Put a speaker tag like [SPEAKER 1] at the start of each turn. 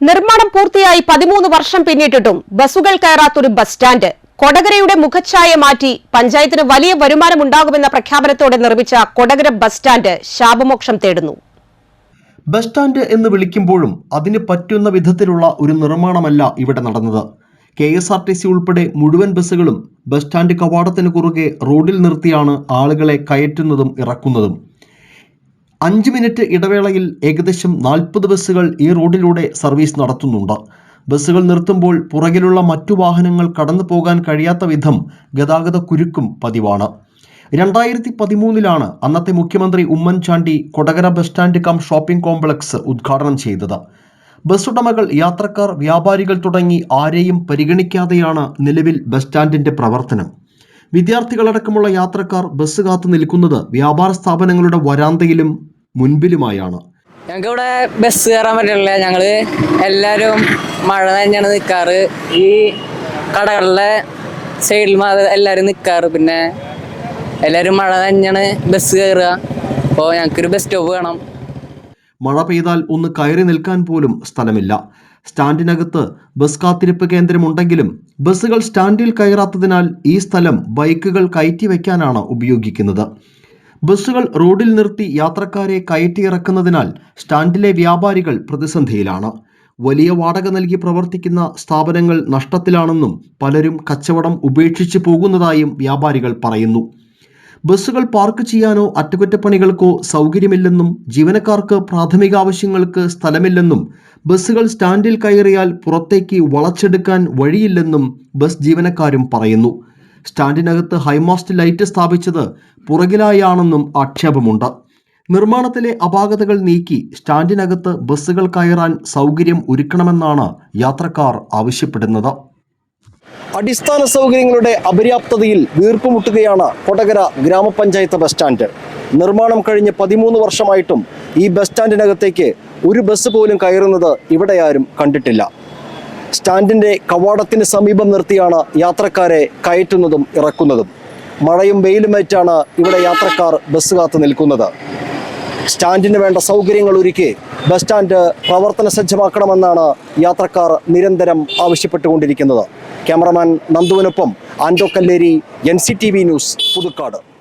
[SPEAKER 1] നിർമ്മാണം പൂർത്തിയായി പതിമൂന്ന് വർഷം പിന്നിട്ടിട്ടും ബസ്സുകൾ കയറാത്തൊരു ബസ് സ്റ്റാൻഡ് കൊടകരയുടെ മുഖച്ഛായ മാറ്റി പഞ്ചായത്തിന് വലിയ വരുമാനമുണ്ടാകുമെന്ന പ്രഖ്യാപനത്തോടെ നിർമ്മിച്ച കൊടകര ബസ് സ്റ്റാൻഡ് ശാപമോക്ഷം തേടുന്നു.
[SPEAKER 2] ബസ് സ്റ്റാൻഡ് എന്ന് വിളിക്കുമ്പോഴും അതിന് പറ്റുന്ന വിധത്തിലുള്ള ഒരു നിർമ്മാണമല്ല ഇവിടെ നടന്നത്. K S R T C ഉൾപ്പെടെ മുഴുവൻ ബസ്സുകളും ബസ് സ്റ്റാൻഡ് കവാടത്തിന് കുറുകെ റോഡിൽ നിർത്തിയാണ് ആളുകളെ കയറ്റുന്നതും ഇറക്കുന്നതും. അഞ്ച് മിനിറ്റ് ഇടവേളയിൽ ഏകദേശം നാൽപ്പത് ബസ്സുകൾ ഈ റോഡിലൂടെ സർവീസ് നടത്തുന്നുണ്ട്. ബസ്സുകൾ നിർത്തുമ്പോൾ പുറകിലുള്ള മറ്റു വാഹനങ്ങൾ കടന്നു പോകാൻ കഴിയാത്ത വിധം ഗതാഗത കുരുക്കും പതിവാണ്. രണ്ടായിരത്തി പതിമൂന്നിലാണ് അന്നത്തെ മുഖ്യമന്ത്രി Oommen Chandy Kodakara bus stand cum shopping complex ഉദ്ഘാടനം ചെയ്തത്. ബസ് ഉടമകൾ യാത്രക്കാർ വ്യാപാരികൾ തുടങ്ങി ആരെയും പരിഗണിക്കാതെയാണ് നിലവിൽ ബസ് സ്റ്റാൻഡിന്റെ പ്രവർത്തനം. വിദ്യാർത്ഥികളടക്കമുള്ള യാത്രക്കാർ ബസ് കാത്തു നിൽക്കുന്നത് വ്യാപാര സ്ഥാപനങ്ങളുടെ വരാന്തയിലും മുൻപിലുമായാണ്.
[SPEAKER 3] ഞങ്ങൾക്ക് ഇവിടെ ബസ് കയറാൻ പറ്റില്ല ഞങ്ങൾ എല്ലാവരും മഴ തന്നെയാണ് നിൽക്കാറ് ഈ കടകളിലെ സൈഡിൽ മാത്രം എല്ലാവരും നിൽക്കാറ് പിന്നെ എല്ലാവരും മഴ തന്നെയാണ് ബസ് കയറുക അപ്പോൾ ഞങ്ങൾക്കൊരു ബസ് സ്റ്റോപ്പ് വേണം.
[SPEAKER 2] മഴ പെയ്താൽ ഒന്ന് കയറി നിൽക്കാൻ പോലും സ്ഥലമില്ല. സ്റ്റാൻഡിനകത്ത് ബസ് കാത്തിരിപ്പ് കേന്ദ്രമുണ്ടെങ്കിലും ബസ്സുകൾ സ്റ്റാൻഡിൽ കയറാത്തതിനാൽ ഈ സ്ഥലം ബൈക്കുകൾ കയറ്റി വയ്ക്കാനാണ് ഉപയോഗിക്കുന്നത്. ബസ്സുകൾ റോഡിൽ നിർത്തി യാത്രക്കാരെ കയറ്റിയിറക്കുന്നതിനാൽ സ്റ്റാൻഡിലെ വ്യാപാരികൾ പ്രതിസന്ധിയിലാണ്. വലിയ വാടക നൽകി പ്രവർത്തിക്കുന്ന സ്ഥാപനങ്ങൾ നഷ്ടത്തിലാണെന്നും പലരും കച്ചവടം ഉപേക്ഷിച്ചു പോകുന്നതായും വ്യാപാരികൾ പറയുന്നു. ബസ്സുകൾ പാർക്ക് ചെയ്യാനോ അറ്റകുറ്റപ്പണികൾക്കോ സൗകര്യമില്ലെന്നും ജീവനക്കാർക്ക് പ്രാഥമിക ആവശ്യങ്ങൾക്ക് സ്ഥലമില്ലെന്നും ബസ്സുകൾ സ്റ്റാൻഡിൽ കയറിയാൽ പുറത്തേക്ക് വളച്ചെടുക്കാൻ വഴിയില്ലെന്നും ബസ് ജീവനക്കാരും പറയുന്നു. സ്റ്റാൻഡിനകത്ത് ഹൈമാസ്റ്റ് ലൈറ്റ് സ്ഥാപിച്ചത് പുറകിലായാണെന്നും ആക്ഷേപമുണ്ട്. നിർമ്മാണത്തിലെ അപാകതകൾ നീക്കി സ്റ്റാൻഡിനകത്ത് ബസ്സുകൾ കയറാൻ സൗകര്യം ഒരുക്കണമെന്നാണ് യാത്രക്കാർ ആവശ്യപ്പെടുന്നത്. അടിസ്ഥാന സൗകര്യങ്ങളുടെ അപര്യാപ്തതയിൽ വീർപ്പുമുട്ടുകയാണ് കൊടകര ഗ്രാമപഞ്ചായത്ത് ബസ് സ്റ്റാൻഡ്. നിർമ്മാണം കഴിഞ്ഞ് പതിമൂന്ന് വർഷമായിട്ടും ഈ ബസ് സ്റ്റാൻഡിനകത്തേക്ക് ഒരു ബസ് പോലും കയറുന്നത് ഇവിടെ ആരും കണ്ടിട്ടില്ല. സ്റ്റാൻഡിന്റെ കവാടത്തിന് സമീപം നിർത്തിയാണ് യാത്രക്കാരെ കയറ്റുന്നതും ഇറക്കുന്നതും. മഴയും വെയിലുമേറ്റാണ് ഇവിടെ യാത്രക്കാർ ബസ് കാത്തു നിൽക്കുന്നത്. സ്റ്റാൻഡിന് വേണ്ട സൗകര്യങ്ങൾ ഒരുക്കി ബസ് സ്റ്റാൻഡ് പ്രവർത്തന സജ്ജമാക്കണമെന്നാണ് യാത്രക്കാർ നിരന്തരം ആവശ്യപ്പെട്ടുകൊണ്ടിരിക്കുന്നത്. ക്യാമറമാൻ നന്ദുവിനൊപ്പം ആൻഡോ കല്ലേരി എൻ ന്യൂസ് പുതുക്കാട്.